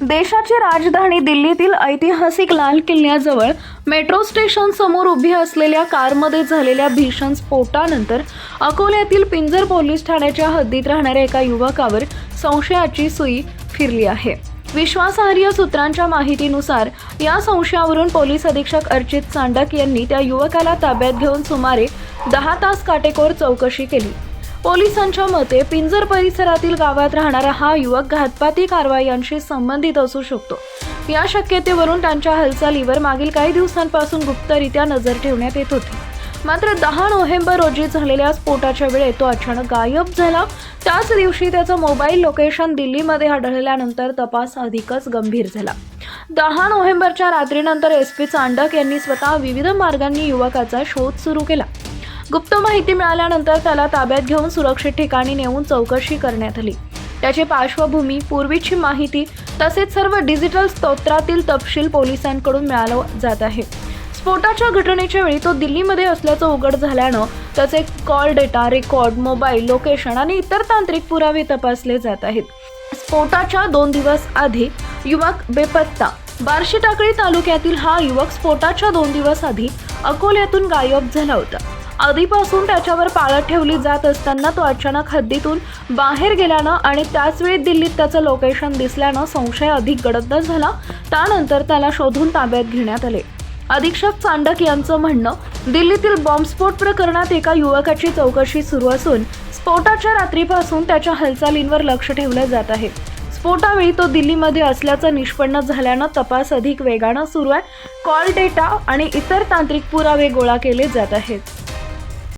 देशाची राजधानी दिल्लीतील ऐतिहासिक लाल किल्ल्याजवळ मेट्रो स्टेशन समोर उभी असलेल्या कारमध्ये झालेल्या भीषण स्फोटानंतर अकोल्यातील पिंजर पोलीस ठाण्याच्या हद्दीत राहणाऱ्या एका युवकावर संशयाची सुई फिरली आहे. विश्वासार्ह सूत्रांच्या माहितीनुसार या संशयावरून पोलीस अधीक्षक अर्चित चांडक यांनी त्या युवकाला ताब्यात घेऊन सुमारे दहा तास काटेकोर चौकशी केली. पोलिसांच्या मते पिंजर परिसरातील गावात राहणारा हा युवक घातपाती कारवायांशी संबंधित असू शकतो. या शक्यतेवरून त्यांच्या हालचालीवर मागील काही दिवसांपासून गुप्तरित्या नजर ठेवण्यात येत होती. मात्र दहा नोव्हेंबर रोजी झालेल्या स्फोटाच्या वेळेत तो अचानक गायब झाला. त्याच दिवशी त्याचं मोबाईल लोकेशन दिल्लीमध्ये आढळल्यानंतर तपास अधिकच गंभीर झाला. दहा नोव्हेंबरच्या रात्रीनंतर एस पी चांडक यांनी स्वतः विविध मार्गांनी युवकाचा शोध सुरू केला. गुप्त माहिती मिळाल्यानंतर त्याला ताब्यात घेऊन सुरक्षित ठिकाणी नेऊन चौकशी करण्यात आली. त्याची पार्श्वभूमी पूर्वीची माहिती तसेच सर्व डिजिटल स्तोत्रातील तपशील पोलिसांकडून मिळालं जात आहे. स्फोटाच्या घटनेच्या वेळी तो दिल्लीमध्ये असल्याचं उघड झाल्यानं त्याचे call data record mobile location आणि इतर तांत्रिक पुरावे तपासले जात आहेत. स्फोटाच्या दोन दिवस आधी युवक बेपत्ता. बार्शी टाकळी तालुक्यातील हा युवक स्फोटाच्या दोन दिवस आधी अकोल्यातून गायब झाला होता. आधीपासून त्याच्यावर पाळत ठेवली जात असताना तो अचानक हद्दीतून बाहेर गेल्यानं आणि त्याचवेळी दिल्लीत त्याचं लोकेशन दिसल्यानं संशय अधिक गडद झाला. त्यानंतर त्याला शोधून ताब्यात घेण्यात आले. अधीक्षक चांडक यांचं म्हणणं दिल्लीतील बॉम्बस्फोट प्रकरणात एका युवकाची चौकशी सुरू असून स्फोटाच्या रात्रीपासून त्याच्या हालचालींवर लक्ष ठेवलं जात आहे. स्फोटावेळी तो दिल्लीमध्ये असल्याचं निष्पन्न झाल्यानं तपास अधिक वेगानं सुरू आहे. कॉल डेटा आणि इतर तांत्रिक पुरावे गोळा केले जात आहेत.